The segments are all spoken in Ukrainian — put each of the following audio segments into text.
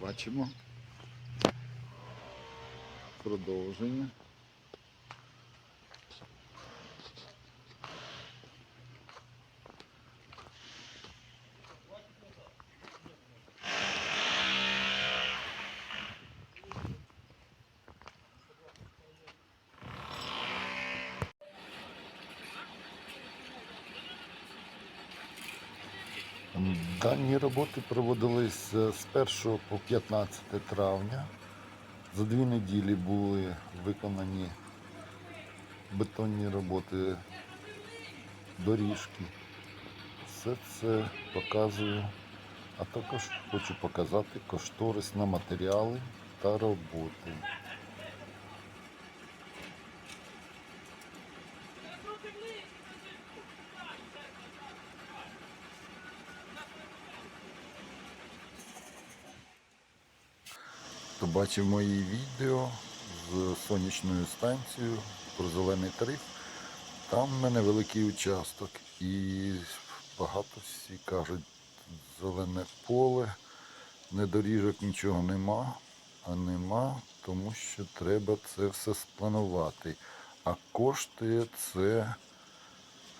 Бачимо. Продовження. Дані роботи проводились е, з 1 по 15 травня. За дві неділі були виконані бетонні роботи, доріжки. Все це показую, а також хочу показати кошторис на матеріали та роботи. Хто бачив мої відео з сонячною станцією про зелений тариф, там в мене великий участок і багато всі кажуть, зелене поле, не доріжок нічого нема, а нема, тому що треба це все спланувати. А коштує це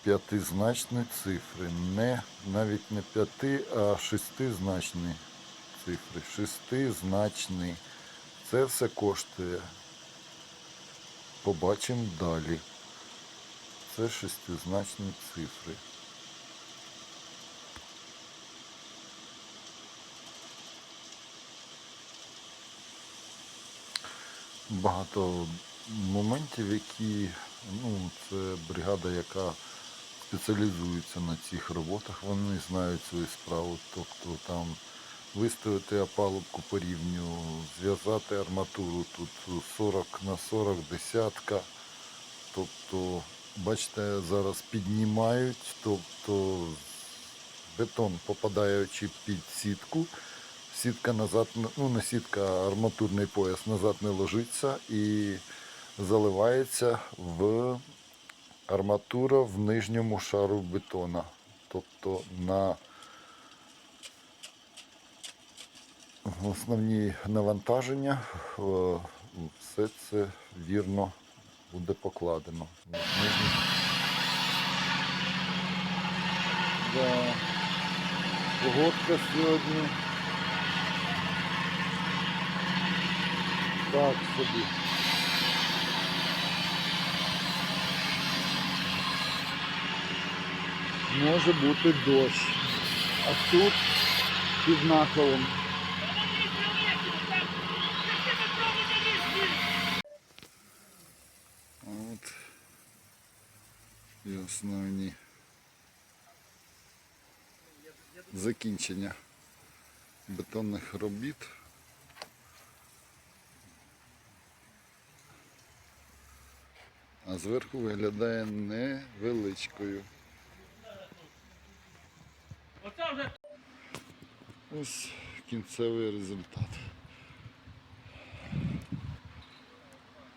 п'ятизначні цифри. Не навіть не п'яти, а шестизначні цифри. Шестизначні. Це все коштує. Побачимо далі. Це шестизначні цифри. Багато моментів, які, ну, це бригада, яка спеціалізується на цих роботах, вони знають свою справу. Тобто там виставити опалубку по рівню, зв'язати арматуру тут 40 на 40 десятка. Тобто, бачите, зараз піднімають, тобто бетон попадаючи під сітку, сітка назад, ну не сітка, арматурний пояс назад не ложиться і заливається в арматура в нижньому шару бетона. Тобто на основні навантаження е, все це вірно буде покладено. Да. Погодка сьогодні. Так собі. Може бути дощ. А тут під От і основні закінчення бетонних робіт. А зверху виглядає невеличкою. Ось кінцевий результат.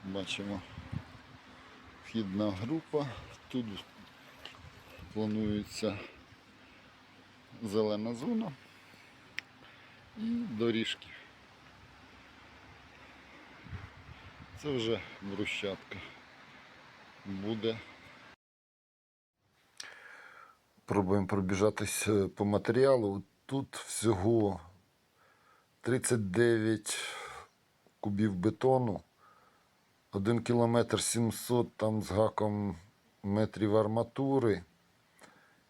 Бачимо вхідна група. Тут планується зелена зона і доріжки. Це вже брусчатка. Буде. Пробуємо пробіжатись е, по матеріалу. Тут всього 39 кубів бетону, 1 кілометр 700 там з гаком метрів арматури,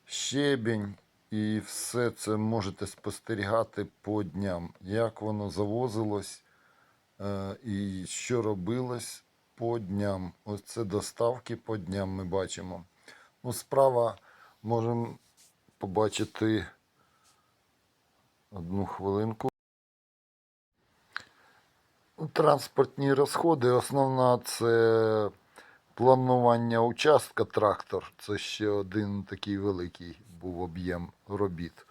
щебінь і все це можете спостерігати по дням, як воно завозилось е, і що робилось по дням. Ось це доставки по дням ми бачимо. Ну, справа можемо побачити одну хвилинку. Транспортні розходи. Основна це планування участка трактор. Це ще один такий великий був об'єм робіт.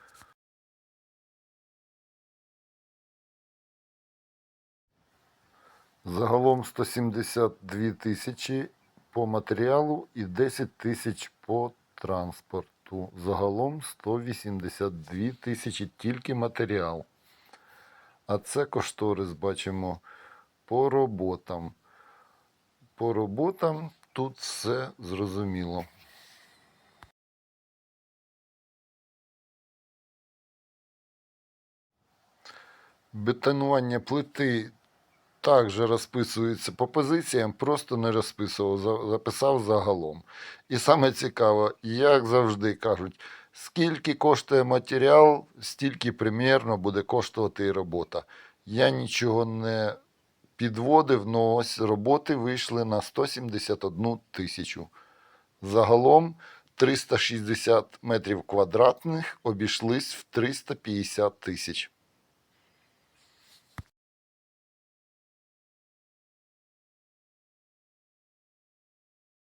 Загалом 172 тисячі по матеріалу і 10 тисяч по транспорту. Загалом 182 тисячі тільки матеріал. А це кошторис бачимо по роботам. По роботам тут все зрозуміло. Бетонування плити також розписується по позиціям, просто не розписував, записав загалом. І саме цікаво, як завжди кажуть, скільки коштує матеріал, стільки примірно буде коштувати і робота. Я нічого не підводив, але ось роботи вийшли на 171 тисячу. Загалом 360 метрів квадратних обійшлись в 350 тисяч.